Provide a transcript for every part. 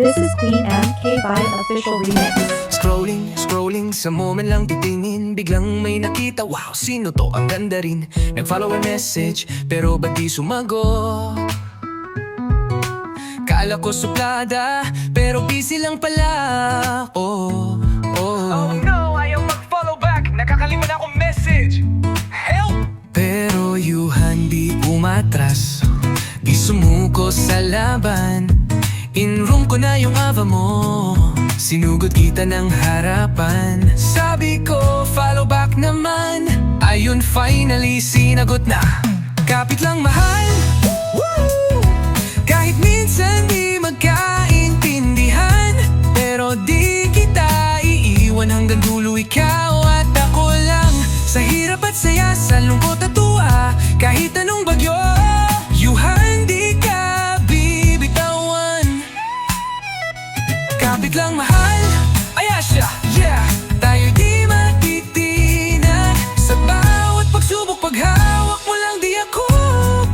This is Queen MK by Official Remix. Scrolling, scrolling, sa moment lang titingin Biglang may nakita, wow, sino to? Ang ganda rin Nag-follow a message, pero ba't di sumagot? Kala ko suplada, pero busy lang pala Oh, oh, Oh no, ayaw mag-follow back Nakakalimutan akong message Help! Pero yuhan di umatras Di sumuko sa laban In-room ko na yung ava mo. Sinugod kita ng harapan. Sabi ko, follow back naman. Ayun, finally, sinagot na. Kapit lang mahal. Woo! Kahit minsan di magkaintindihan Pero di kita iiwan hanggang Kapit lang mahal Aya siya, yeah. Tayo di matitinag Sa bawat pagsubok paghawak mo lang di ako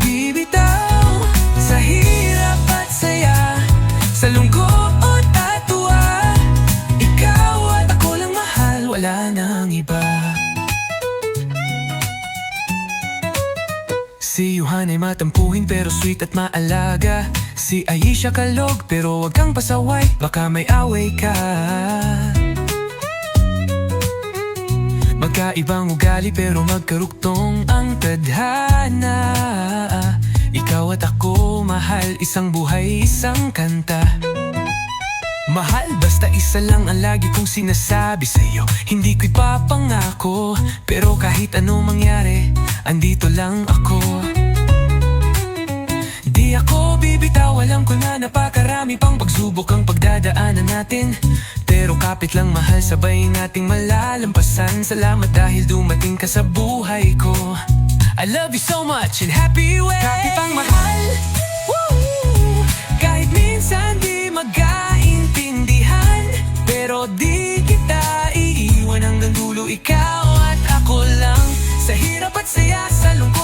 bibitaw. Sa hirap at saya Sa lungkot at tuwa Ikaw at ako lang mahal Wala nang iba. Si Yuhan ay matampuhin pero sweet at maalaga Si Aisha kalog pero wag kang pasaway Baka may away ka. Magkaibang ugali pero magkaruktong ang tadhana. Ikaw at ako mahal Isang buhay, isang kanta. Mahal, basta isa lang ang lagi kong sinasabi sa'yo. Hindi ko'y papangako Pero kahit ano mangyari Andito lang ako bibitaw, alam ko na napakarami pang pagsubok ang pagdadaanan natin. Pero kapit lang mahal, sabay nating malalampasan. Salamat dahil dumating ka sa buhay ko. I love you so much in happy way. Kapit pang mahal. Woo! Kahit minsan di magkaintindihan Pero di kita iiwan hanggang dulo Ikaw at ako lang. Sa hirap at saya, sa lungkot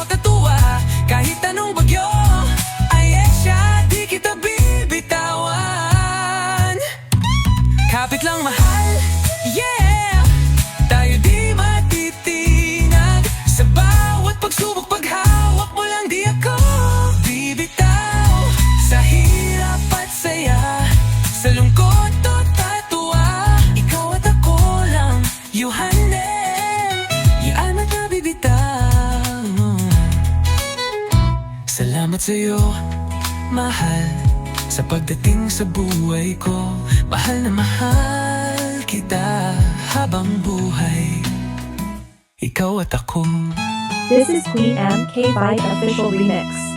mahal, yeah. Tayo di matitinag Sa pagsubok paghawak mo lang di Sa hirap at Sa lungkot at tatuwa Ikaw at ako lang Yuhanen Yan at nabibitaw. Salamat sa'yo, mahal Sa pagdating sa buhay ko. Mahal na mahal kita habang buhay Ikaw at ako This is Queen MK by Official Remix.